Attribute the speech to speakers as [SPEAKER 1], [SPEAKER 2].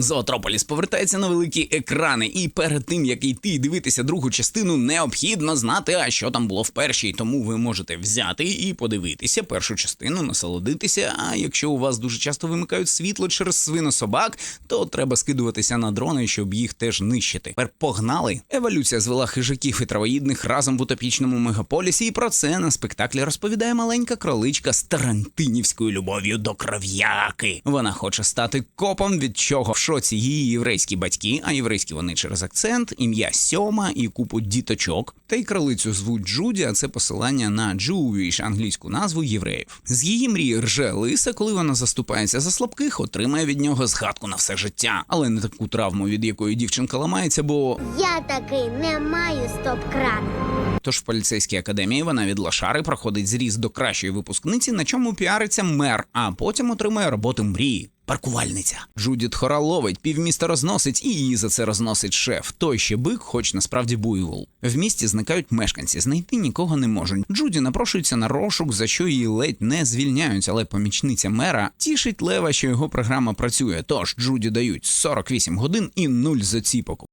[SPEAKER 1] Зоотрополіс повертається на великі екрани, і перед тим як йти дивитися другу частину, необхідно знати, а що там було в першій. Тому ви можете взяти і подивитися першу частину, насолодитися. А якщо у вас дуже часто вимикають світло через свинособак, то треба скидуватися на дрони, щоб їх теж нищити. Тепер погнали. Еволюція звела хижаків і травоїдних разом в утопічному мегаполісі, і про це на спектаклі розповідає маленька кроличка з тарантинівською любов'ю до кров'яки. Вона хоче стати копом, від чого шоці її єврейські батьки, а єврейські вони через акцент, ім'я Сьома і купу діточок. Та й кролицю звуть Джуді, а це посилання на Jewish, англійську назву євреїв. З її мрії рже лиса, коли вона заступається за слабких, отримає від нього згадку на все життя, але не таку травму, від якої дівчинка ламається, бо
[SPEAKER 2] Я таки не маю стоп-крану.
[SPEAKER 1] Тож в поліцейській академії вона від лошари проходить зріз до кращої випускниці, на чому піариться мер, а потім отримує роботу мрії. Паркувальниця Джудіт Хора ловить, півміста розносить, і її за це розносить шеф. Той ще бик, хоч насправді буйвол. В місті зникають мешканці, знайти нікого не можуть. Джуді напрошується на розшук, за що її ледь не звільняють, але помічниця мера тішить Лева, що його програма працює. Тож Джуді дають 48 годин і нуль заціпок.